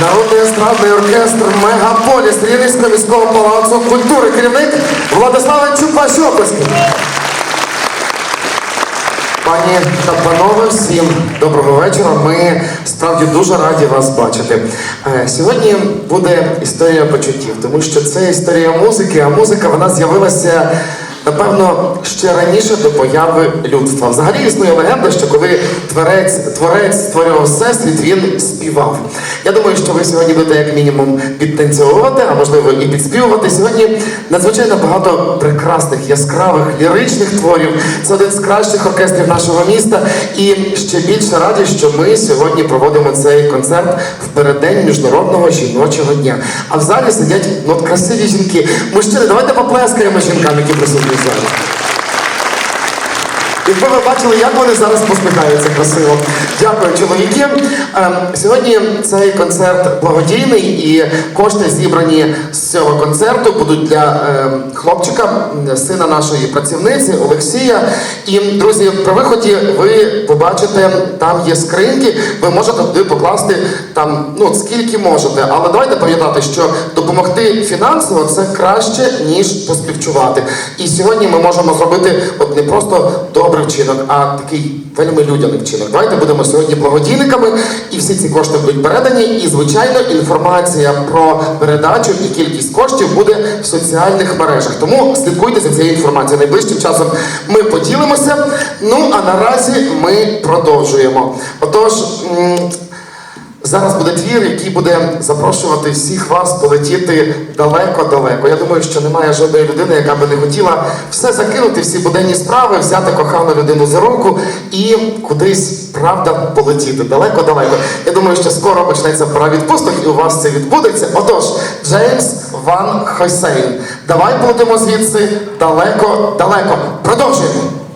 Народний естрадний оркестр Мегаполіс Рівненського міського палацу культури. Керівник Владислав ваші. Пані та панове, всім доброго вечора. Ми справді дуже раді вас бачити. Е, Сьогодні буде історія почуттів, тому що це історія музики, а музика вона з'явилася. Напевно, ще раніше до появи людства. Взагалі існує легенда, що коли творець, творець створював всесвіт, він співав. Я думаю, що ви сьогодні будете як мінімум підтанцьовувати, а можливо і підспівувати. Сьогодні надзвичайно багато прекрасних, яскравих, ліричних творів. Це один з кращих оркестрів нашого міста. І ще більше раді, що ми сьогодні проводимо цей концерт в переддень міжнародного жіночого дня. А в залі сидять ну, красиві жінки. Мужчини, давайте поплескаємо жінкам, які присутні в залі. Якби ви бачили, як вони зараз посміхаються красиво. Дякую, чоловіки. Ем, Сьогодні цей концерт благодійний і кошти зібрані з цього концерту будуть для ем, хлопчика, сина нашої працівниці Олексія. І, друзі, при виході ви побачите, там є скриньки, ви можете туди покласти там, ну, скільки можете. Але давайте пам'ятати, що допомогти фінансово це краще, ніж поспівчувати. І сьогодні ми можемо зробити от не просто добрий вчинок, а такий вельми людяний вчинок. Давайте будемо сьогодні благодійниками, і всі ці кошти будуть передані. І, звичайно, інформація про передачу і кількість коштів буде в соціальних мережах. Тому слідкуйте за цією інформацією. Найближчим часом ми поділимося. Ну а наразі ми продовжуємо. Отож. Зараз буде твір, який буде запрошувати всіх вас полетіти далеко-далеко. Я думаю, що немає жодної людини, яка би не хотіла все закинути, всі буденні справи, взяти кохану людину за руку і кудись, правда, полетіти далеко-далеко. Я думаю, що скоро почнеться пора відпусток, і у вас це відбудеться. Отож, Джеймс Ван Хойсейн. Давай полетимо звідси далеко-далеко. Продовжуємо.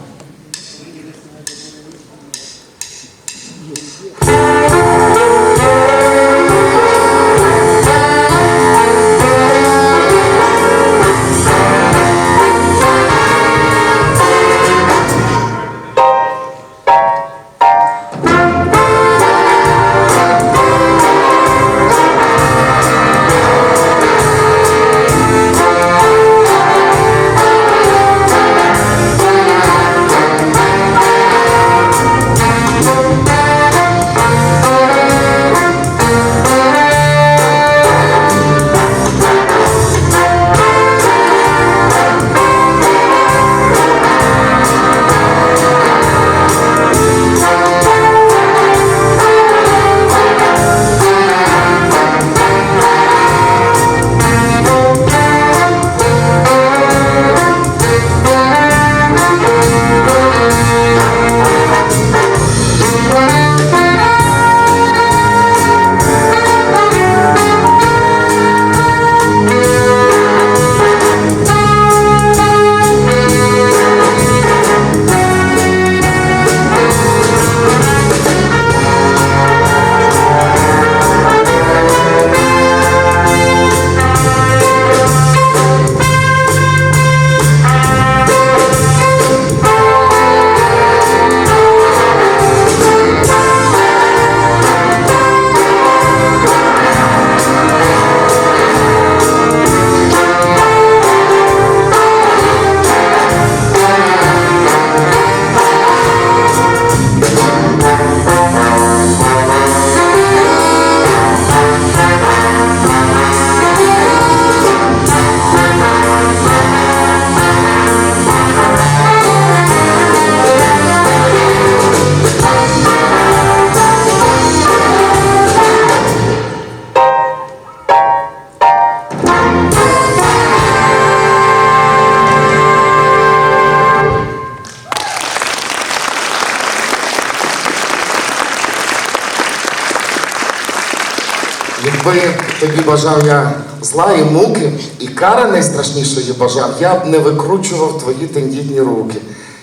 Якби тобі бажав я зла і муки, і кара найстрашнішої бажав, я б не викручував твої тендітні руки.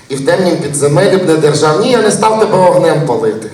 І в темнім підземелі б не держав. Ні, я не став тебе огнем палити.